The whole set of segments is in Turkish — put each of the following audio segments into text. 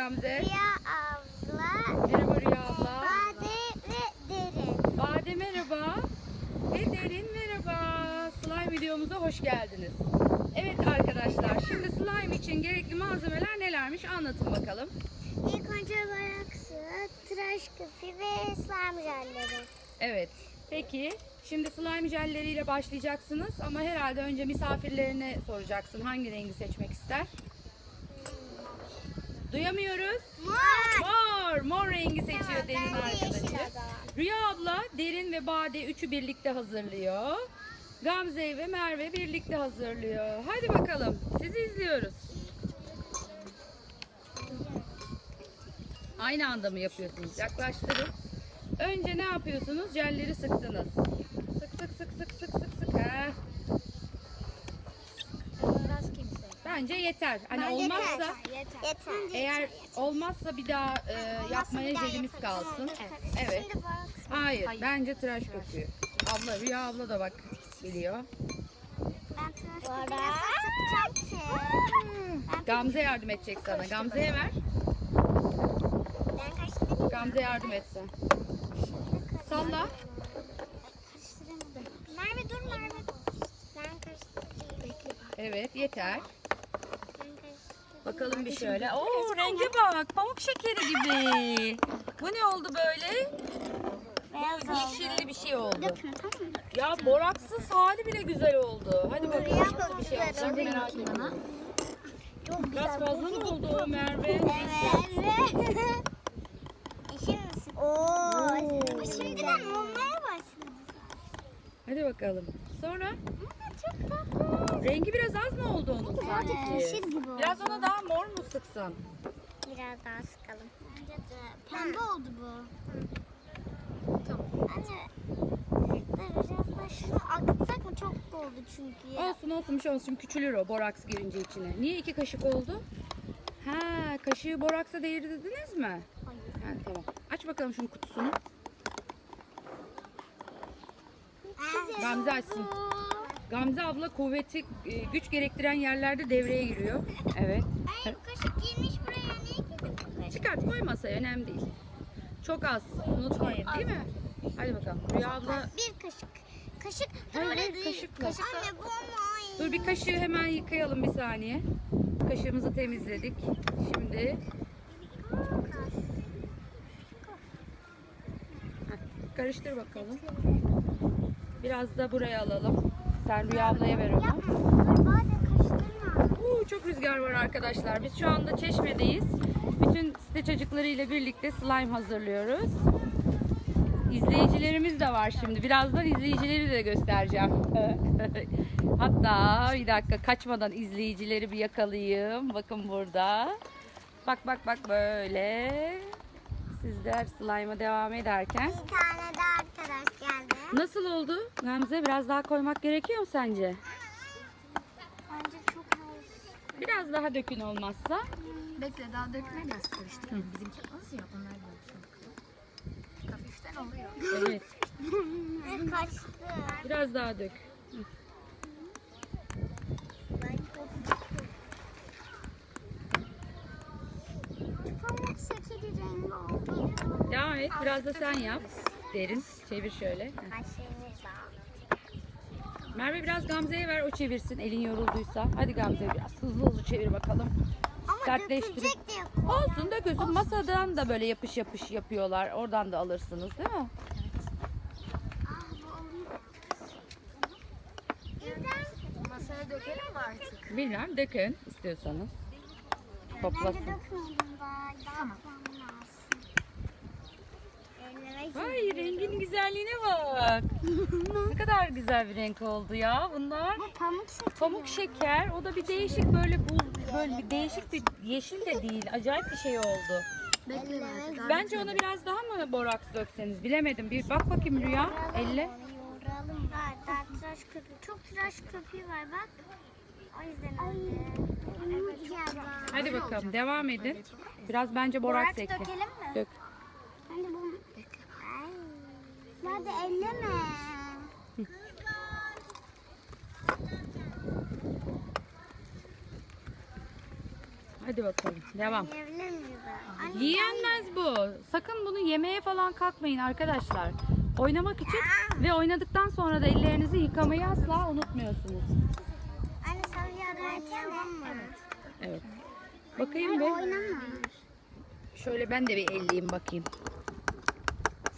Gamze. Rüya abla, Merhaba Rüya abla. Bade ve Derin. Bade merhaba. Ve Derin merhaba. Slime videomuza hoş geldiniz. Evet arkadaşlar şimdi slime için gerekli malzemeler nelermiş anlatın bakalım. İlk önce baraksı, tıraş köpüğü ve slime jelleri. Evet. Peki şimdi slime jelleriyle başlayacaksınız ama herhalde önce misafirlerine soracaksın hangi rengi seçmek ister. Duyamıyoruz. Mor. Mor. Mor rengi seçiyor Tamam, Derin arkadaşı. Rüya abla Derin ve Bade üçü birlikte hazırlıyor. Gamze ve Merve birlikte hazırlıyor. Hadi bakalım. Sizi izliyoruz. Aynı anda mı yapıyorsunuz? Yaklaştırın. Önce ne yapıyorsunuz? Jelleri sıktınız. Sık sık sık sık sık sık sık. Heh. Biraz kimse. Bence yeter. Hani Bence olmazsa yeter. Yeter. eğer olmazsa bir daha e, yapmaya jelimiz kalsın. Evet. Şimdi baraksı. Hayır, bence tıraş köpüğü. Abla, Rüya abla da bak biliyor. Ben tıraş köpüğü nasıl sıkacağım ki? Ben, Gamze yardım edecek sana. Gamze'ye ver. ben karıştırayım. Gamze yardım etsin. Salla. Karıştıramadım. Merve dur Merve. Ben karıştırayım. Bekle bak. Evet, yeter. Bakalım bir şöyle. Oo, renge bak. Pamuk şekeri gibi. Bu ne oldu böyle? Beyaz oldu. Yeşilli bir şey oldu. Ya boraksız hali bile güzel oldu. Hadi bakalım nasıl bir şey olacak oldu. merak ediyorum. Çok Biraz fazla mı oldu o Merve? Evet. İşin misin? Oo. Şimdiden olmaya başladı. Hadi bakalım. Sonra Aa, çok tatlı. Rengi biraz az mı oldu onun sanki? yeşil gibi oldu. Biraz ona daha mor mu sıksan? Biraz daha sıkalım. Pembe oldu bu. Tamam. Anne. Dur biraz daha şunu akıtsak mı? Çok oldu çünkü. ya. Olsun olsun bir şey olsun. Küçülür o boraks girince içine. Niye iki kaşık oldu? Ha, kaşığı boraksa değdirdiniz mi? Hayır. Ha, tamam. Aç bakalım şunun kutusunu. Gamze açsın. Gamze abla kuvveti, e, güç gerektiren yerlerde devreye giriyor. Evet. Ay bu kaşık girmiş buraya ne? Çıkart koy masaya önemli değil. Çok az. Unutmayın değil mi? Hadi bakalım. Rüya abla Bir kaşık. Kaşık. Dur Evet, öyle değil. kaşıkla. Anne bu ama. Dur bir kaşığı hemen yıkayalım bir saniye. Kaşığımızı temizledik. Şimdi Heh, karıştır bakalım. Biraz da buraya alalım. Sen Rüya ablaya ver onu. Uuu, çok rüzgar var arkadaşlar. Biz şu anda Çeşme'deyiz. Bütün site çocuklarıyla birlikte slime hazırlıyoruz. İzleyicilerimiz de var şimdi. Birazdan izleyicileri de göstereceğim. Hatta bir dakika kaçmadan izleyicileri bir yakalayayım. Bakın burada. Bak bak bak böyle. Sizler slime'a devam ederken. Bir tane geldi. Nasıl oldu? Gamze biraz daha koymak gerekiyor mu sence? Bence çok az. Biraz daha dökün olmazsa. Bekle daha dökme biraz karıştıralım. Bizimki az ya onlar da bakalım. Hafiften oluyor. Evet. Kaçtı. Biraz daha dök. Ben çok Pamuk şekeri rengi oldu. Devam et. Biraz da sen yap. Derin. Çevir şöyle. Merve biraz Gamze'ye ver. O çevirsin. Elin yorulduysa. Hadi Gamze biraz hızlı hızlı çevir bakalım. Ama Sertleştirip. dökülecek diye Olsun dökülsün. Masadan da böyle yapış yapış yapıyorlar. Oradan da alırsınız değil mi? Masaya dökelim mi artık? Bilmem dökün istiyorsanız. Ben de Toplasın. dökmedim. Daha tamam. Ay rengin güzelliğine bak. ne kadar güzel bir renk oldu ya bunlar. Bu pamuk şekeri. Pamuk şeker. O da bir değişik böyle buz böyle bir değişik bir yeşil de değil. Acayip bir şey oldu. Artık. Bence ona biraz daha mı boraks dökseniz bilemedim. Bir bak bakayım Rüya. Elle. Yoğuralım. Var daha tıraş köpüğü. Çok tıraş köpüğü var bak. O yüzden öyle. Evet çok Hadi bakalım devam edin. Biraz bence boraks Boraks ekle. dökelim mi? Dök. Hani bu... Hadi elleme. Hadi bakalım. Devam. Yenmez bu. Sakın bunu yemeye falan kalkmayın arkadaşlar. Oynamak için ve oynadıktan sonra da ellerinizi yıkamayı asla unutmuyorsunuz. Anne sen yardım etsene. Evet. Evet. Bakayım bir. Şöyle ben de bir elleyeyim bakayım.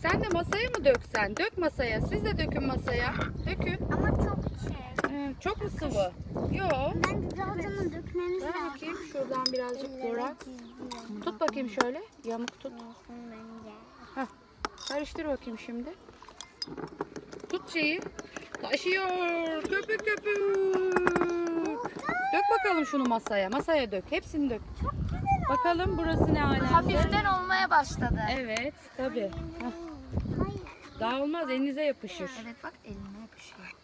Sen de masaya mı döksen? Dök masaya. Siz de dökün masaya. Dökün. Ama çok şey. Ee, çok mu sıvı? Yo. Ben güzel zaman dökmemiz Ver lazım. bakayım şuradan birazcık borak. Tut bakayım şöyle. Yamuk tut. Heh. Karıştır bakayım şimdi. Tut şeyi. Taşıyor. Köpük köpük. Dök bakalım şunu masaya. Masaya dök. Hepsini dök. Bakalım burası ne alemde. Hafiften olmaya başladı. Evet tabi. Daha olmaz elinize yapışır. Evet bak eline yapışıyor.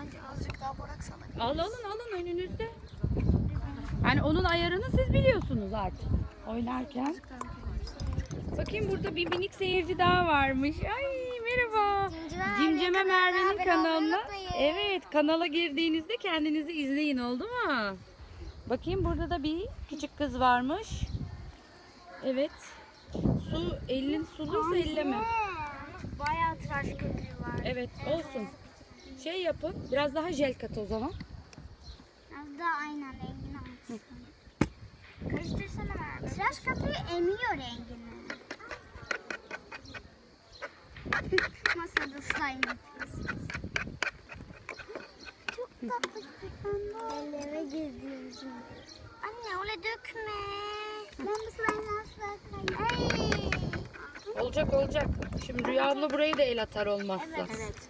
Bence azıcık daha borak sana. Al alın alın önünüzde. Yani onun ayarını siz biliyorsunuz artık. Oynarken. Bakayım burada bir minik seyirci daha varmış. Ay merhaba. Cimcime Merve'nin kanalına. Evet kanala girdiğinizde kendinizi izleyin oldu mu? Bakayım burada da bir küçük kız varmış. Evet. Su elin suluysa elleme. Bayağı tıraş köpüğü var. Evet olsun. Şey yapın. Biraz daha jel kat o zaman. Az daha aynen rengini alsın. Karıştırsana Merve. Tıraş köpüğü emiyor rengini. Masada slime yapıyorsunuz. Çok tatlı Elime girdiğim Anne öyle dökme. Ben bu slime'ı asla kaybetmem. Ay. Olacak olacak. Şimdi Rüya abla burayı da el atar olmazsa. Evet.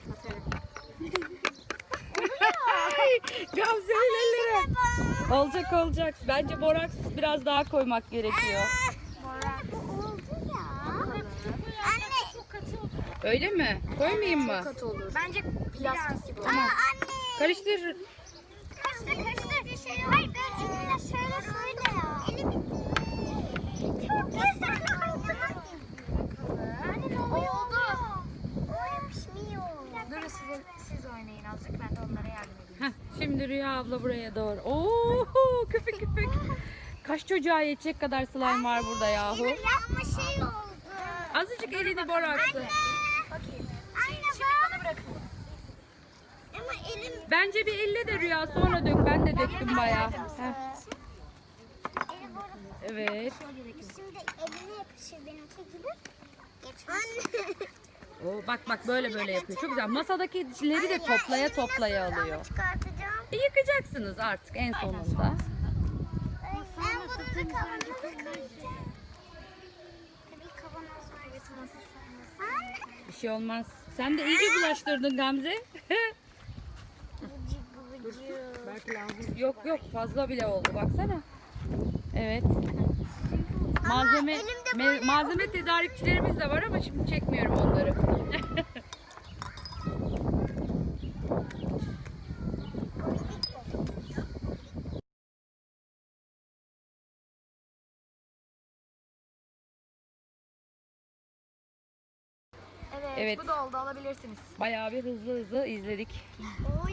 Ay, Gamze'nin elleri. Olacak olacak. Bence boraks biraz daha koymak gerekiyor. Bu oldu ya. Anne. Çok katı oldu. Öyle mi? Koymayayım mı? Katı olur. Bence plastik gibi. Aa, anne. Karıştır. Hayır ben elimle şöyle şöyle ya. Elimi. Çok güzel oldu. Anne ne oldu? O yapışmıyor. Durun siz, siz oynayın azıcık ben de onlara yardım edeyim. Şimdi Rüya abla buraya doğru. Oo, köpük köpük. Kaç çocuğa yetecek kadar slime var burada yahu. Yapma şey oldu. Azıcık elini boraksın. Bakayım. Anne Şimdi bak. bana bırakın. Ama elim. Bence bir elle de Rüya sonra dök. Ben de döktüm bayağı. Heh. Evet. Şimdi eline yapışır benimki gibi. Anne. Oo, bak bak böyle böyle yapıyor. Çok güzel. Masadakileri de toplaya toplaya alıyor. çıkartacağım. E, yıkacaksınız artık en sonunda. Ben bunu da kavanoza koyacağım. Tabii kavanoz var. Anne. Bir şey olmaz. Sen de iyice bulaştırdın Gamze. Lazım. Yok yok fazla bile oldu baksana. Evet. Malzeme me- malzeme tedarikçilerimiz de var ama şimdi çekmiyorum onları. Evet, Evet. bu da oldu alabilirsiniz. Bayağı bir hızlı hızlı izledik. Oy.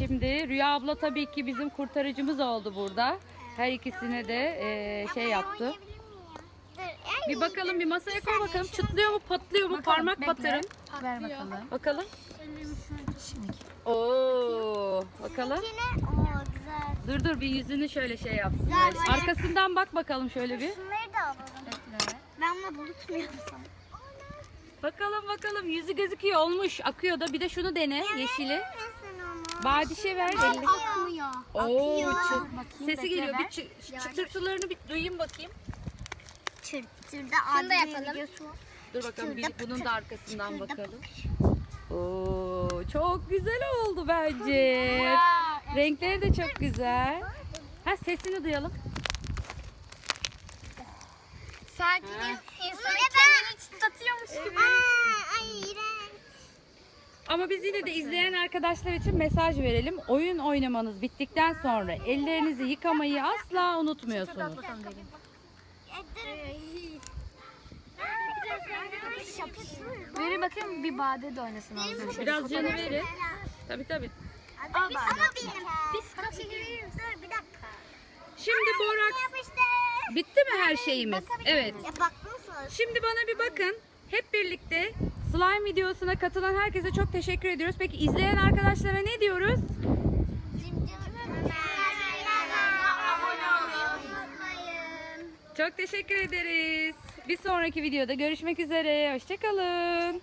Şimdi Rüya abla tabii ki bizim kurtarıcımız oldu burada. Her ikisine de eee, şey yaptı. Bir bakalım bir masaya koy bakalım. Çıtlıyor mu patlıyor mu parmak bekle. batırın. Ver bakalım. Bakalım. Şimdi. Oo, bakalım. Yine. Oo güzel. Dur dur bir yüzünü şöyle şey yapsın. Güzel. Arkasından bak bakalım şöyle bir. Şunları da alalım. Bekle. Ben bunu bulut mu yapsam? Bakalım bakalım yüzü gözüküyor olmuş. Akıyor da bir de şunu dene yeşili. Badişe ver elini. Akmıyor. Oo, Akıyor. çı- sesi bekle, geliyor. Bir ver. çı- çıtırtılarını bir duyayım bakayım. Çırptırda Şunu da yapalım. Dur bakalım bir Şurada bunun da arkasından şurada bakalım. Oo, çok güzel oldu bence. Renkleri de çok güzel. Ha sesini duyalım. Sanki İnsanı kendini çıtlatıyormuş gibi. Ama biz yine de izleyen arkadaşlar için mesaj verelim. Oyun oynamanız bittikten sonra ellerinizi yıkamayı asla unutmuyorsunuz. Verin bakayım bir bade de oynasın ağzına. Biraz canı verin. Tabii tabii. Ama benim. Biz kaçı Dur bir dakika. Şimdi Yapıştır. Bitti mi her şeyimiz? Evet. Ya. Şimdi bana bir bakın. Hep birlikte slime videosuna katılan herkese çok teşekkür ediyoruz. Peki izleyen arkadaşlara ne diyoruz? Çok teşekkür ederiz. Bir sonraki videoda görüşmek üzere. Hoşçakalın.